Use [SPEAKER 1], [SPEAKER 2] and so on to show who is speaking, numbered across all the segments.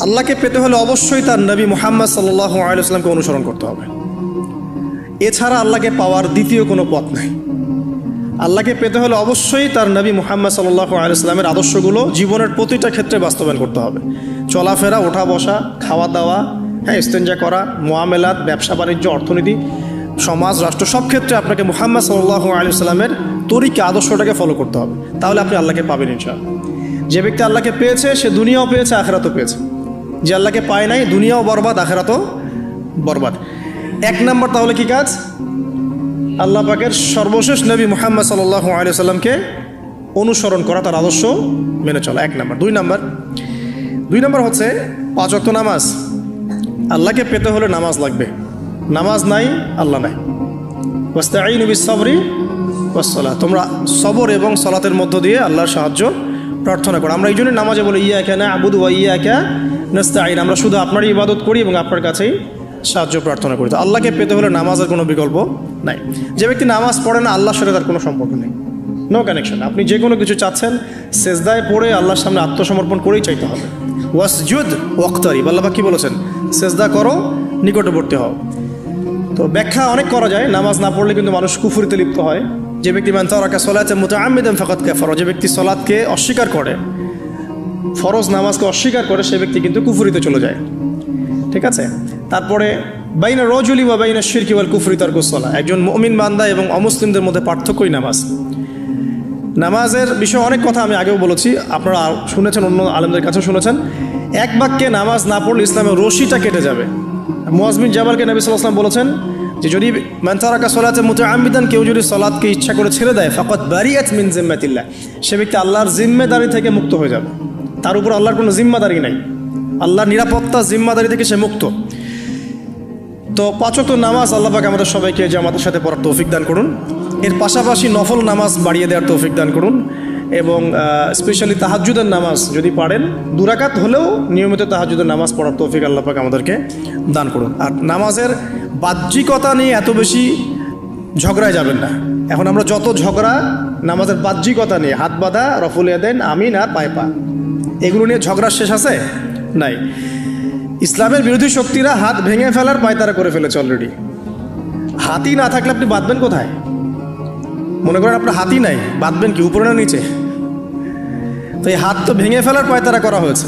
[SPEAKER 1] আল্লাহকে পেতে হলে অবশ্যই তার নবী মুহাম্মদ সাল্লাহ আলাইসলামকে অনুসরণ করতে হবে। এছাড়া আল্লাহকে পাওয়ার দ্বিতীয় কোনো পথ নাই। আল্লাহকে পেতে হলে অবশ্যই তার নবী মুহাম্মদ সাল্লাহ আলাইসলামের আদর্শগুলো জীবনের প্রতিটা ক্ষেত্রে বাস্তবায়ন করতে হবে। চলাফেরা ওঠা বসা খাওয়া দাওয়া হ্যাঁ ইস্তেঞ্জা করা মোয়ামেলাত ব্যবসা, বাণিজ্য, অর্থনীতি, সমাজ, রাষ্ট্র, সব ক্ষেত্রে আপনাকে মুহাম্মদ সাল্লাহ আলাইসলামের তরিকে, আদর্শটাকে ফলো করতে হবে। তাহলে আপনি আল্লাহকে পাবেন ইনশাআল্লাহ। যে ব্যক্তি আল্লাহকে পেয়েছে, সে দুনিয়াও পেয়েছে, আখেরাতও পেয়েছে। যে আল্লাহকে পায় নাই, দুনিয়াও বরবাদ, আখেরাতও বরবাদ। এক নম্বর তাহলে কি কাজ? আল্লাহ পাকের সর্বশেষ নবী মুহাম্মদ সাল্লাহ আলিয়াল্লামকে অনুসরণ করা, তার আদর্শ মেনে চলা। এক নম্বর। দুই নম্বর। দুই নম্বর হচ্ছে পাঁচ অক্ত নামাজ। আল্লাহকে পেতে হলে নামাজ লাগবে। নামাজ নাই, আল্লাহ নাই। ওয়াস্তাই নবী সবরি ওয়াসলা তোমরা সবর এবং সলাতের মধ্য দিয়ে আল্লাহর সাহায্য প্রার্থনা করো। আমরা এই জন্য নামাজে বলি ইয়া কেনা আবুদ ওয়া ইয়া কে নাস্তাইন আমরা শুধু আপনারই ইবাদত করি এবং আপনার কাছেই সাহায্য প্রার্থনা করি। তো আল্লাহকে পেতে হলে নামাজের কোনো বিকল্প নাই। যে ব্যক্তি নামাজ পড়ে না, আল্লাহর সাথে তার কোনো সম্পর্ক নেই। নো কানেকশন আপনি যে কোনো কিছু চাচ্ছেন, সেজদায় পড়ে আল্লাহর সামনে আত্মসমর্পণ করেই চাইতে হবে। ওয়াসজুদ ওয়াক্তারি আল্লাহ কী বলেছেন? সেজদা করো, নিকটবর্তী হও। তো ব্যাখ্যা অনেক করা যায়, নামাজ না পড়লে কিন্তু মানুষ কুফুরিতে লিপ্ত হয়। যে ব্যক্তি মান তারাকা সলাতে মুতাআম্মিদান ফাকাত কাফার, যে ব্যক্তি সলাৎকে অস্বীকার করে ফরজ নামাজকে অস্বীকার করে সে ব্যক্তি কিন্তু কুফুরিতে চলে যায়। ঠিক আছে? তারপরে বাইনা রজুলি বা বাইনা শিরকি ওয়াল কুফরি তার কুসলা একজন মমিন বান্দা এবং অমুসলিমদের মধ্যে পার্থক্যই নামাজ। নামাজের বিষয়ে অনেক কথা আমি আগেও বলেছি, আপনারা শুনেছেন, অন্য আলেমদের কাছেও শুনেছেন। এক বাক্যে নামাজ না পড়লে ইসলামের রশিটা কেটে যাবে। মোয়াজমিন জামালকে নবী সাল্লাম বলেছেন যে, যদি মানতারাকা সলাতে মুতে আমিদান কেউ যদি সলাদকে ইচ্ছা করে ছেড়ে দেয় ফকত বারিয়াত মিন জিম্মাতিল্লাহ। সে ব্যক্তি আল্লাহর জিম্মেদারি থেকে মুক্ত হয়ে যাবে। তার উপর আল্লাহর কোনো জিম্মাদারি নাই। আল্লাহর নিরাপত্তা, জিম্মাদারি থেকে সে মুক্ত। তো পাঁচক নামাজ আল্লাহ পাক আমাদের সবাইকে জামাতের সাথে পড়ার তৌফিক দান করুন। এর পাশাপাশি নফল নামাজ বাড়িয়ে দেওয়ার তৌফিক দান করুন এবং স্পেশালি তাহাজুদের নামাজ যদি পারেন দুরাকাত হলেও নিয়মিত তাহাজুদের নামাজ পড়ার তৌফিক আল্লাহ পাক আমাদেরকে দান করুন। আর নামাজের বাহ্যিকতা নিয়ে এত বেশি ঝগড়ায় যাবেন না। এখন আমরা যত ঝগড়া, নামাজের বাহ্যিকতা নিয়ে, হাত বাঁধা রফুলিয়া দেন আমিন আর পায়ে পা। এগুলো নিয়ে ঝগড়া শেষ আছে? নাই। ইসলামের বিরোধী শক্তিরা হাত ভেঙে ফেলার পায়তারা করে ফেলেছে অলরেডি হাতি না থাকলে আপনি বাঁধবেন কোথায়? মনে করেন আপনার হাতি নাই, বাঁধবেন কি, উপরে না নিচে? তো এই হাত তো ভেঙে ফেলার পায়তারা করা হয়েছে।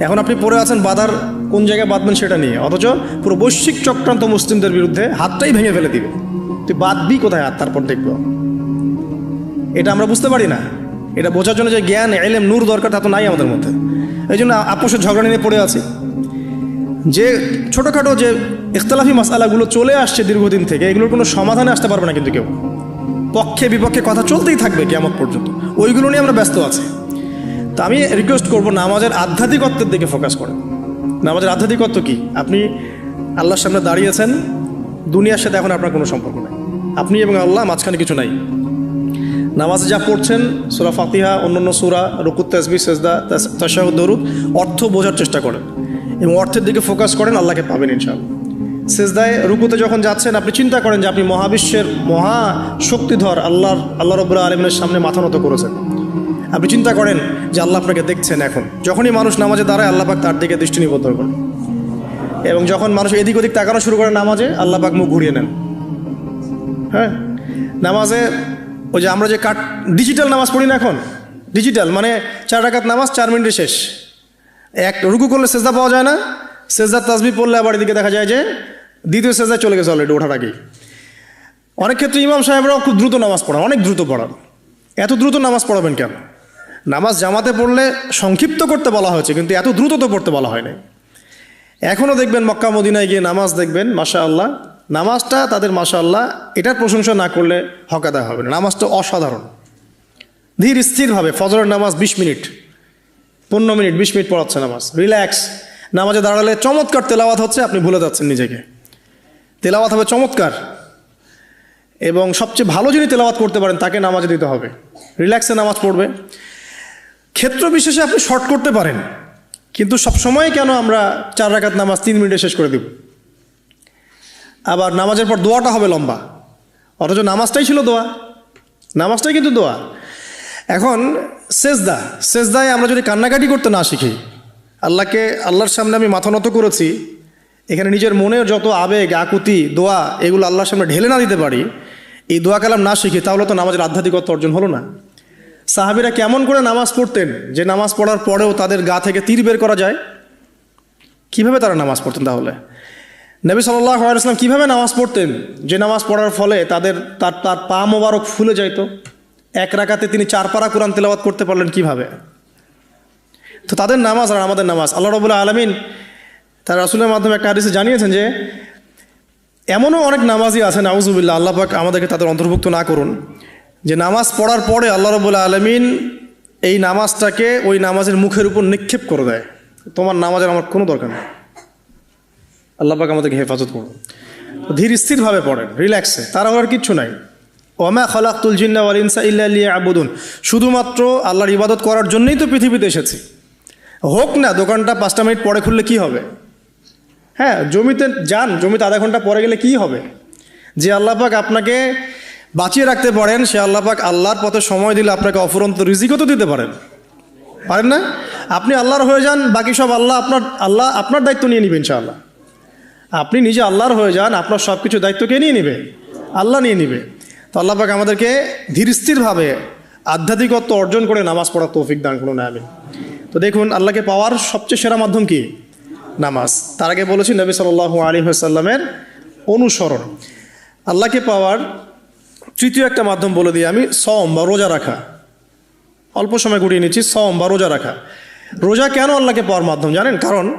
[SPEAKER 1] এখন আপনি পড়ে আছেন বাধার কোন জায়গায় বাঁধবেন সেটা নিয়ে। অথচ পুরো বৈশ্বিক চক্রান্ত মুসলিমদের বিরুদ্ধে হাতটাই ভেঙে ফেলে দিবে। তুই বাঁধবি কোথায় হাত? তারপর দেখব। এটা আমরা বুঝতে পারি না। এটা বোঝার জন্য যে জ্ঞান, এলেম, নূর দরকার তা তো নাই আমাদের মধ্যে। এই জন্য আপোষের ঝগড়া নিয়ে পড়ে আছি। যে ছোটোখাটো যে ইখতলাফি মশালাগুলো চলে আসছে দীর্ঘদিন থেকে, এগুলোর কোনো সমাধানে আসতে পারবে না কিন্তু কেউ। পক্ষে বিপক্ষে কথা চলতেই থাকবে কেমন পর্যন্ত। ওইগুলো নিয়ে আমরা ব্যস্ত আছি। তো আমি রিকোয়েস্ট করব নামাজের আধ্যাত্মিকত্বের দিকে ফোকাস করেন। নামাজের আধ্যাত্মিকত্ব কি? আপনি আল্লাহর সামনে দাঁড়িয়েছেন, দুনিয়ার সাথে এখন আপনার কোনো সম্পর্ক নেই। আপনি এবং আল্লাহ মাঝখানে কিছু নাই। নামাজে যা পড়ছেন, সুরা ফাতিহা, অন্যান্য সুরা, রুকুত তাসবি সেজদা তাশাহুদ, দরুদ, অর্থ বোঝার চেষ্টা করেন এবং অর্থের দিকে ফোকাস করেন, আল্লাহকে পাবেন ইনশাআল্লাহ। সেজদায়, রুকুতে যখন যাচ্ছেন, আপনি চিন্তা করেন যে আপনি মহাবিশ্বের মহা শক্তিধর, আল্লাহর, আল্লাহ রবুল্লাহ আলমিনের সামনে মাথা নত করেছেন। আপনি চিন্তা করেন যে আল্লাহ আপনাকে দেখছেন এখন। যখনই মানুষ নামাজে দাঁড়ায়, আল্লাহ পাক তার দিকে দৃষ্টি নিবদ্ধ করেন। এবং যখন মানুষ এদিক ওদিক তাকানো শুরু করে নামাজে, আল্লাহ পাক মুখ ঘুরিয়ে নেন। হ্যাঁ? নামাজে ওই যে আমরা যে কাট ডিজিটাল নামাজ পড়ি না এখন? ডিজিটাল মানে চার রাকাত নামাজ, চার মিনিটে শেষ। এক, রুকু করলে সেজদা পাওয়া যায় না। সেজদার তাসবি পড়লে আবার এদিকে দেখা যায় যে দ্বিতীয় সেজদায় চলে গেছে অলরেডি ওঠার আগেই। অনেক ক্ষেত্রে ইমাম সাহেবরাও খুব দ্রুত নামাজ পড়ান, অনেক দ্রুত পড়ান। এত দ্রুত নামাজ পড়াবেন কেন? নামাজ জামাতে পড়লে সংক্ষিপ্ত করতে বলা হয়েছে, কিন্তু এত দ্রুত তো পড়তে বলা হয় নাই। এখনও দেখবেন মক্কা মদিনায় গিয়ে নামাজ দেখবেন মাশা আল্লাহ নামাজটা তাদের মাশা আল্লাহ এটার প্রশংসা না করলে হকাদা হবে না। নামাজটা অসাধারণ। ধীর স্থিরভাবে ফজরের নামাজ বিশ মিনিট, পনেরো মিনিট, বিশ মিনিট পড়াচ্ছে নামাজ। রিল্যাক্স নামাজে দাঁড়ালে চমৎকার তেলাওয়াত হচ্ছে, আপনি ভুলে যাচ্ছেন নিজেকে। তেলাওয়াত হবে চমৎকার। এবং সবচেয়ে ভালো যিনি তেলাওয়াত করতে পারেন, তাকে নামাজে দিতে হবে। রিল্যাক্সে নামাজ পড়বে। ক্ষেত্র বিশেষে আপনি শর্ট করতে পারেন। কিন্তু সবসময় কেন আমরা চার রাকাত নামাজ তিন মিনিটে শেষ করে দেব? আবার নামাজের পর দোয়াটা হবে লম্বা। অথচ নামাজটাই ছিল দোয়া। নামাজটাই কিন্তু দোয়া। এখন সেজদা। সেজদায় আমরা যদি কান্নাকাটি করতে না শিখি, আল্লাহকে, আল্লাহর সামনে আমি মাথা নত করেছি, এখানে নিজের মনের যত আবেগ, আকুতি, দোয়া, এগুলো আল্লাহর সামনে ঢেলে না দিতে পারি, এই দোয়া কালাম না শিখি, তাহলে তো নামাজের আধ্যাত্মিকত্ব অর্জন হলো না। সাহাবিরা কেমন করে নামাজ পড়তেন যে নামাজ পড়ার পরেও তাদের গা থেকে তীর বের করা যায়? কীভাবে তারা নামাজ পড়তেন তাহলে? নবী সাল্লাহ কীভাবে নামাজ পড়তেন? যে নামাজ পড়ার ফলে তাদের তার তার পা মোবারক ফুলে যাইত। এক রাকাতে তিনি চার পারা কোরআন তেলাওয়াত করতে পারলেন কীভাবে? তো তাদের নামাজ আর আমাদের নামাজ। আল্লাহ রবুল্লাহ আলমিন তার রাসুলের মাধ্যমে একটা হাদিসে জানিয়েছেন যে, এমনও অনেক নামাজই আছেন আউজুবিল্লা আল্লাহ পাক আমাদেরকে তাদের অন্তর্ভুক্ত না করুন। যে নামাজ পড়ার পরে আল্লাহ রবুল্লাহ আলমিন এই নামাজটাকে ওই নামাজের মুখের উপর নিক্ষেপ করে দেয়। তোমার নামাজের আমার কোনো দরকার নেই। আল্লাহ পাক আমাদেরকে হেফাজত করুন। ধীর স্থিরভাবে পড়েন রিল্যাক্সে তার আর কিচ্ছু নাই। ওমা খলাকুল জিন্না ওয়াল ইনসা ইল্লা আবুদুন শুধুমাত্র আল্লাহর ইবাদত করার জন্যই তো পৃথিবীতে এসেছি। হোক না, দোকানটা পাঁচটা মিনিট পরে খুললে কি হবে? হ্যাঁ জমিতে যান, জমিতে আধা ঘণ্টা পরে গেলে কি হবে? যে আল্লাহ পাক আপনাকে বাঁচিয়ে রাখতে পারেন, সে আল্লাহ পাক আল্লাহর পথে সময় দিলে আপনাকে অফুরন্ত রিজিকও তো দিতে পারেন। পারেন না? আপনি আল্লাহর হয়ে যান, বাকি সব আল্লাহ আপনার আল্লাহ আপনার দায়িত্ব নিয়ে নেবেন ইনশাআল্লাহ। আপনি নিজে আল্লাহর হয়ে যান, আপনার সব কিছু দায়িত্ব কে নিয়ে নেবে? আল্লাহ নিয়ে নেবে। তো আল্লাহ পাক আমাদেরকে ধীর স্থিরভাবে আধ্যাত্মিকত্ব অর্জন করে নামাজ পড়ার তৌফিক দান করুন আমি তো দেখুন, আল্লাহকে পাওয়ার সবচেয়ে সেরা মাধ্যম কি? নামাজ। তার আগে বলেছি নবী সাল্লাহ আলী সাল্লামের অনুসরণ। আল্লাহকে পাওয়ার তৃতীয় একটা মাধ্যম বলে দিই আমি সম বা রোজা রাখা। অল্প সময় গুড়িয়ে নিচ্ছি সম বা রোজা রাখা। রোজা কেন আল্লাহকে পাওয়ার মাধ্যম জানেন? কারণ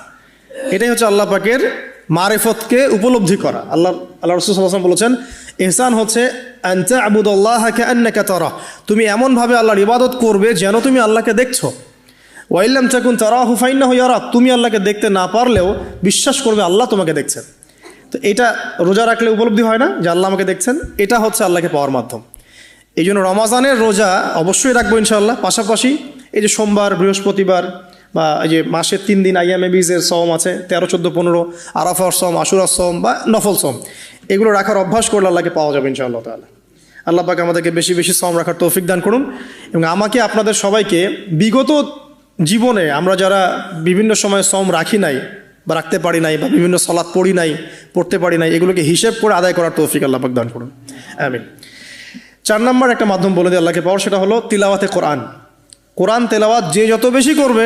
[SPEAKER 1] এটাই হচ্ছে আল্লাহ পাকের মারেফতকে উপলব্ধি করা। আল্লাহ আল্লাহ রসুল বলেছেন এহসান হচ্ছে আনতে আবুদুল্লাহকে আন্নাকে তুমি এমনভাবে আল্লাহর ইবাদত করবে যেন তুমি আল্লাহকে দেখছ। ওয়াইল্লাম চাকুন তারা হুফাইন্না হইয়ারা তুমি আল্লাহকে দেখতে না পারলেও বিশ্বাস করবে আল্লাহ তোমাকে দেখছেন। তো এটা রোজা রাখলে উপলব্ধি হয় না যে আল্লাহ আমাকে দেখছেন? এটা হচ্ছে আল্লাহকে পাওয়ার মাধ্যম। এই জন্য রমাজানের রোজা অবশ্যই রাখব ইনশাআল্লাহ। পাশাপাশি এই যে সোমবার, বৃহস্পতিবার বা এই যে মাসের তিন দিন আইয়ামে বীজের সম আছে, তেরো, চোদ্দ, পনেরো, আরাফার সম আশুরার সম বা নফল সম এগুলো রাখার অভ্যাস করলে আল্লাহকে পাওয়া যাবে ইনশাআল্লাহ তাহলে আল্লাহ পাকে আমাদেরকে বেশি বেশি সম রাখার তৌফিক দান করুন এবং আমাকে আপনাদের সবাইকে বিগত জীবনে আমরা যারা বিভিন্ন সময় সম রাখি নাই বা রাখতে পারি নাই বা বিভিন্ন সলাৎ পড়ি নাই, পড়তে পারি নাই, এগুলোকে হিসেব করে আদায় করার তৌফিক আল্লাহ পাক দান করুন। আমিন। চার নম্বর একটা মাধ্যম বলে দিয়ে আল্লাহকে পাওয়ার সেটা হলো তিলাওয়াতে কোরআন। কোরআন তেলাওয়াত যে যত বেশি করবে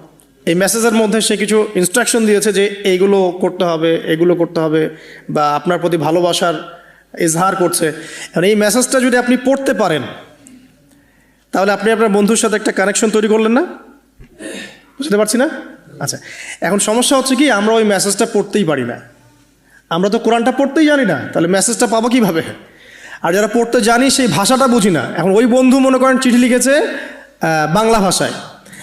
[SPEAKER 1] এই মেসেজের মধ্যে সে কিছু ইনস্ট্রাকশন দিয়েছে যে এইগুলো করতে হবে, এগুলো করতে হবে বা আপনার প্রতি ভালোবাসার ইজহার করছে। এখন এই মেসেজটা যদি আপনি পড়তে পারেন, তাহলে আপনি আপনার বন্ধুর সাথে একটা কানেকশন তৈরি করলেন না? বুঝতে পারছি না? আচ্ছা এখন সমস্যা হচ্ছে কি, আমরা ওই মেসেজটা পড়তেই পারি না। আমরা তো কোরআনটা পড়তেই জানি না, তাহলে মেসেজটা পাবো কীভাবে? আর যারা পড়তে জানি, সেই ভাষাটা বুঝি না। এখন ওই বন্ধু মনে করেন চিঠি লিখেছে বাংলা ভাষায়।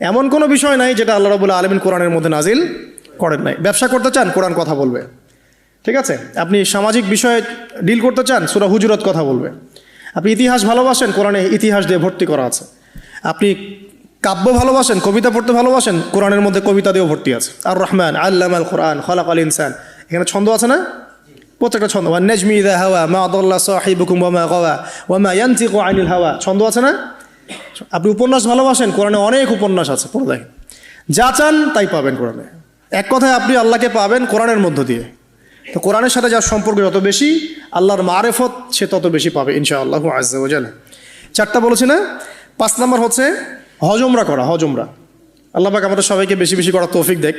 [SPEAKER 1] এমন কোনো বিষয় নাই যেটা আল্লাহ রবুল্লা আলমিন কোরআনের মধ্যে নাজিল করেন নাই। ব্যবসা করতে চান, কোরআন কথা বলবে। ঠিক আছে? আপনি সামাজিক বিষয়ে ডিল করতে চান, সুরা হুজুরত কথা বলবে। আপনি ইতিহাস ভালোবাসেন, কোরআনে ইতিহাস দিয়ে ভর্তি করা আছে। আপনি কাব্য ভালোবাসেন, কবিতা পড়তে ভালোবাসেন, কোরআনের মধ্যে কবিতা দিয়েও ভর্তি আছে। আর রহমান আল্লাহ আল কোরআন খলাক আল ইনসান। এখানে ছন্দ আছে না? প্রত্যেকটা ছন্দ। নেজমি দা হাওয়া, মা আদাল্লাহ সাহিবুকুম ওয়া মা মা ইয়ানতিকু আনিল হাওয়া। ছন্দ আছে না? আপনি উপন্যাস ভালোবাসেন, কোরআনে অনেক উপন্যাস আছে, পড়ে দেখেন। যা চান তাই পাবেন কোরআনে। এক কথায় আপনি আল্লাহকে পাবেন কোরআনের মধ্য দিয়ে। তো কোরআনের সাথে যার সম্পর্ক যত বেশি, আল্লাহর মারেফত সে তত বেশি পাবে, ইনশাআল্লাহ আজ্জাল চারটা বলেছি না? পাঁচ নম্বর হচ্ছে হজমরা করা, হজমরা। আল্লাহ পাক আমাদের সবাইকে বেশি বেশি করা তৌফিক দেখ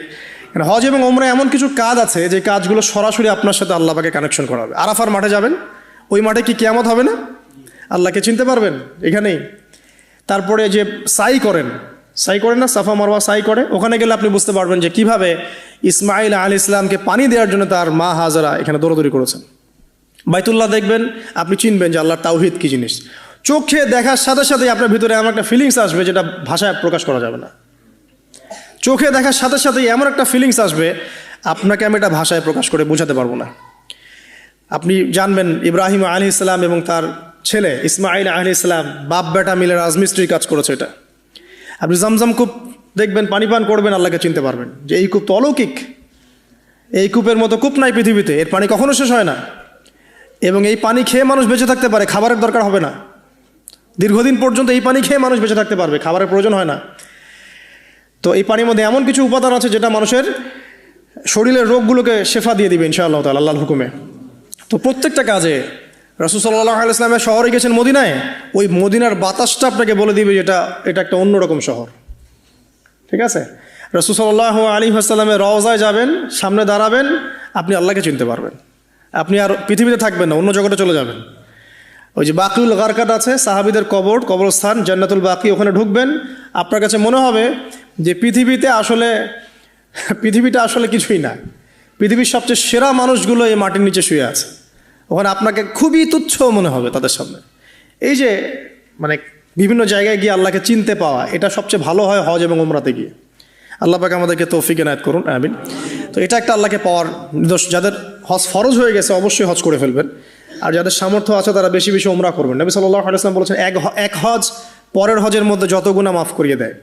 [SPEAKER 1] হজ এবং ওমরা এমন কিছু কাজ আছে, যে কাজগুলো সরাসরি আপনার সাথে আল্লাহ পাকে কানেকশন করা হবে। আরাফার মাঠে যাবেন, ওই মাঠে কি কেয়ামত হবে না? আল্লাহকে চিনতে পারবেন? এখানেই। তারপরে যে সাই করেন সাই করেন না, সাফা মারওয়া সাই করে, ওখানে গেলে আপনি বুঝতে পারবেন যে কীভাবে ইসমাইল আলী ইসলামকে পানি দেওয়ার জন্য তার মা হাজারা এখানে দৌড়দৌড়ি করেছেন। বাইতুল্লাহ দেখবেন, আপনি চিনবেন যে আল্লাহর তাওহিদ কি জিনিস। চোখে দেখার সাথে সাথে আপনার ভিতরে এমন একটা ফিলিংস আসবে যেটা ভাষায় প্রকাশ করা যাবে না। চোখে দেখার সাথে সাথে এমন একটা ফিলিংস আসবে, আপনাকে আমি এটা ভাষায় প্রকাশ করে বোঝাতে পারব না। আপনি জানবেন ইব্রাহিম আলী ইসলাম এবং তার ছেলে ইসমাইল আলী ইসলাম বাপ বেটা মিলে রাজমিস্ত্রির কাজ করেছে এটা। আপনি জমজম কূপ দেখবেন, পানি পান করবেন, আল্লাহকে চিনতে পারবেন যে এই কূপ তো অলৌকিক। এই কূপের মতো কূপ নাই পৃথিবীতে, এর পানি কখনো শেষ হয় না। এবং এই পানি খেয়ে মানুষ বেঁচে থাকতে পারে, খাবারের দরকার হবে না। দীর্ঘদিন পর্যন্ত এই পানি খেয়ে মানুষ বেঁচে থাকতে পারবে, খাবারের প্রয়োজন হয় না। তো এই পানির মধ্যে এমন কিছু উপাদান আছে যেটা মানুষের শরীরের রোগগুলোকে শেফা দিয়ে দিবে, ইনশাআল্লাহ তাল আল্লাহর হুকুমে। তো প্রত্যেকটা কাজে রসুল সাল্লাহ ইসলামের শহরে গেছেন মদিনায়, ওই মদিনার বাতাসটা আপনাকে বলে দিবে যেটা এটা একটা অন্যরকম শহর। ঠিক আছে? রসুল সাল্লাহ আলী আসসালামের রওজায় যাবেন, সামনে দাঁড়াবেন, আপনি আল্লাহকে চিনতে পারবেন। আপনি আর পৃথিবীতে থাকবেন না, অন্য জগতে চলে যাবেন। ওই যে বাকিউল গারকাট আছে, সাহাবিদের কবর, কবরস্থান, জান্নাতুল বাকি, ওখানে ঢুকবেন। আপনার কাছে মনে হবে যে পৃথিবীতে আসলে, পৃথিবীটা আসলে কিছুই না। পৃথিবীর সবচেয়ে সেরা মানুষগুলো এই মাটির নিচে শুয়ে আছে। ওখানে আপনাকে খুবই তুচ্ছ মনে হবে তাদের সামনে। এই যে মানে বিভিন্ন জায়গায় গিয়ে আল্লাহকে চিনতে পাওয়া, এটা সবচেয়ে ভালো হয় হজ এবং উমরাতে গিয়ে। আল্লাহ পাকে আমাদেরকে তৌফিক এনায়ত করুন, আমিন। তো এটা একটা আল্লাহকে পাওয়ার নিদর্শ যাদের হজ ফরজ হয়ে গেছে, অবশ্যই হজ করে ফেলবেন। আর যাদের সামর্থ্য আছে, তারা বেশি বেশি উমরা করবেন। নবী সাল্লাহ আলাইসলাম বলেছেন, এক এক হজ পরের হজের মধ্যে যত গুণা মাফ করিয়ে দেয়।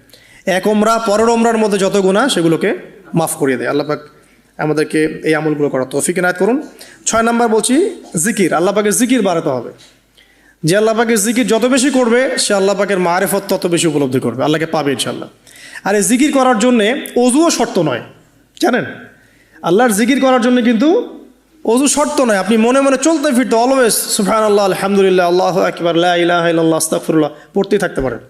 [SPEAKER 1] এক ওমরা পরের ওমরার মধ্যে যত গুণা সেগুলোকে মাফ করিয়ে দেয়। আল্লাহ পাক আমাদেরকে এই আমলগুলো করার তৌফিক এনায়ত করুন। ছয় নম্বর বলছি জিকির, আল্লাহ পাকের জিকির বাড়াতে হবে। যে আল্লাহ পাকের জিকির যত বেশি করবে, সে আল্লাহ পাকের মারেফত তত বেশি উপলব্ধি করবে, আল্লাহকে পাবে ইনশাল্লাহ আর এই জিকির করার জন্যে অজুও শর্ত নয়, জানেন? আল্লাহর জিকির করার জন্য কিন্তু অজু শর্ত নয়। আপনি মনে মনে চলতে ফিরতে অলওয়েজ সুফান আল্লাহ আলহামদুলিল্লাহ, আল্লাহ আকবর ইলাহ আস্তাফুল্লাহ পড়তেই থাকতে পারেন।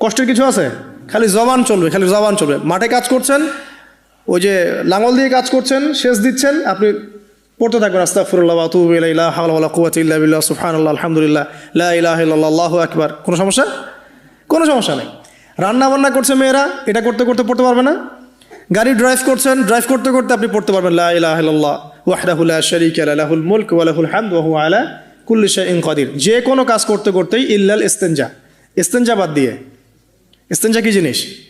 [SPEAKER 1] কষ্টের কিছু আছে? খালি জবান চলবে, খালি জবান চলবে। মাঠে কাজ করছেন ওই যে লাঙল দিয়ে কাজ করছেন শেষ দিচ্ছেন, আপনি পড়তে থাকবেন আল্লাহ আকবার। কোনো সমস্যা? কোনো সমস্যা নেই। রান্না বান্না করছে মেয়েরা, এটা করতে করতে পড়তে পারবে না। গাড়ি ড্রাইভ করছেন ড্রাইভ করতে করতে আপনি পড়তে পারবেন লাহু যে কোনো কাজ করতে করতেই ইল্লাল ইস্তেনজা। ইস্তেনজা বাদ দিয়ে। ইস্তেনজা কি জিনিস?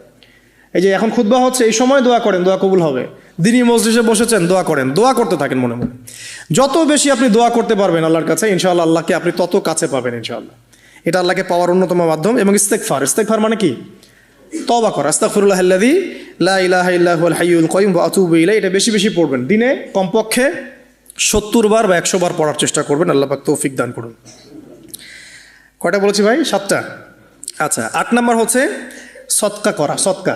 [SPEAKER 1] এই যে এখন খুদ্া হচ্ছে, এই সময় দোয়া করেন, দোয়া কবুল হবে। দিনই মসজিদে বসেছেন, দোয়া করেন, দোয়া করতে থাকেন মনে মনে। যত বেশি আপনি দোয়া করতে পারবেন আল্লাহর কাছে, ইনশাআল্লাহ আল্লাহকে আপনি তত কাছে পাবেন ইনশাআল্লাহ। এটা আল্লাহকে পাওয়ার অন্যতম মাধ্যম এবং ইস্তেকফার ইস্তেকফার মানে কি? তবা করা। আস্তাগফিরুল্লাহ আল্লাযী লা ইলাহা ইল্লা হুয়াল হাইয়ুল কাইয়ুম ওয়া আতুবু এটা বেশি বেশি পড়বেন। দিনে কমপক্ষে সত্তর বার বা একশো বার পড়ার চেষ্টা করবেন। আল্লাহ পাক তৌফিক দান করুন। কয়টা বলেছি ভাই? সাতটা। আচ্ছা আট নম্বর হচ্ছে সৎকা করা, সৎকা।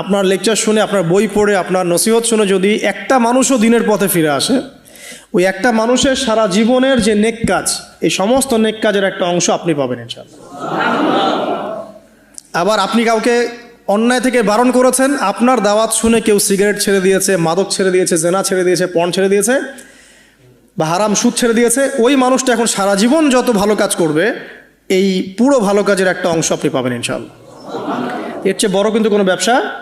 [SPEAKER 1] আপনার লেকচার শুনে, আপনার বই পড়ে, আপনার নসিহত শুনে যদি একটা মানুষও দিনের পথে ফিরে আসে, ওই একটা মানুষের সারা জীবনের যে নেক কাজ, এই সমস্ত নেক কাজের একটা অংশ আপনি পাবেন ইনশাল্লাহ আবার আপনি কাউকে অন্যায় থেকে বারণ করেছেন, আপনার দাওয়াত শুনে কেউ সিগারেট ছেড়ে দিয়েছে, মাদক ছেড়ে দিয়েছে, জেনা ছেড়ে দিয়েছে, পণ ছেড়ে দিয়েছে, বা হারাম সুদ ছেড়ে দিয়েছে, ওই মানুষটা এখন সারা জীবন যত ভালো কাজ করবে, এই পুরো ভালো কাজের একটা অংশ আপনি পাবেন ইনশাল্লাহ এর চেয়ে বড় কিন্তু কোনো ব্যবসা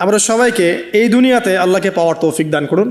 [SPEAKER 1] আমরা সবাইকে এই দুনিয়াতে আল্লাহকে পাওয়ার তৌফিক দান করুন।